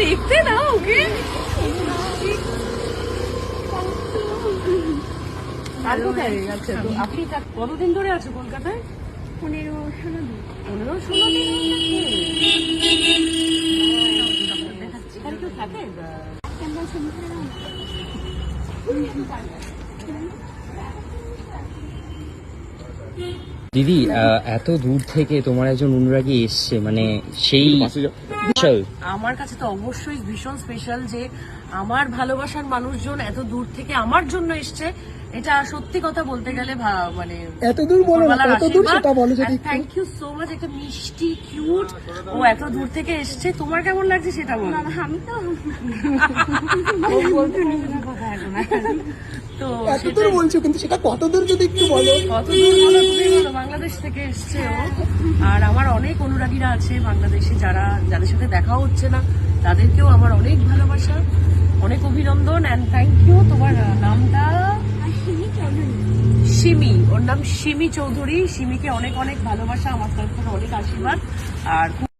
দেখতে না ওকে আর কোথায় আচ্ছা তো আপনি তা- কতদিন ধরে আছো কলকাতায় পনেরো ষোলো দিন পনেরো ষোলো দিন এখানে কেউ থাকে কেমন ছবি করে দাও দিদি এত দূর থেকে তোমার একজন অনুরাগী এসছে মানে সেই আমার কাছে তো অবশ্যই ভীষণ স্পেশাল যে আমার ভালোবাসার মানুষজন এত দূর থেকে আমার জন্য এসছে এটা সত্যি কথা বলতে গেলে ভা- মানে এত দূর বলো কত দূর সেটা বলো যদি থ্যাংক ইউ সো মাচ একটা মিষ্টি কিউট ও এত দূর থেকে এসছে। তোমার কেমন লাগছে সেটা বলো। আমি তো কথা এখন আর। তো এত দূর বলছো কিন্তু সেটা কত যদি একটু বলো? কত দূর বলো তুমি বাংলাদেশ থেকে এসছে ও। আর আমার অনেক অনুরাগীরা আছে বাংলাদেশে যারা যাদের সাথে দেখা হচ্ছে না তাদেরকেও আমার অনেক ভালোবাসা অনেক অভিনন্দন অ্যান্ড থ্যাংক ইউ তোমার নামটা? সিমি ওর নাম সিমি চৌধুরী। সিমিকে অনেক অনেক ভালোবাসা আমার তরফ থেকে অনেক আশীর্বাদ। আর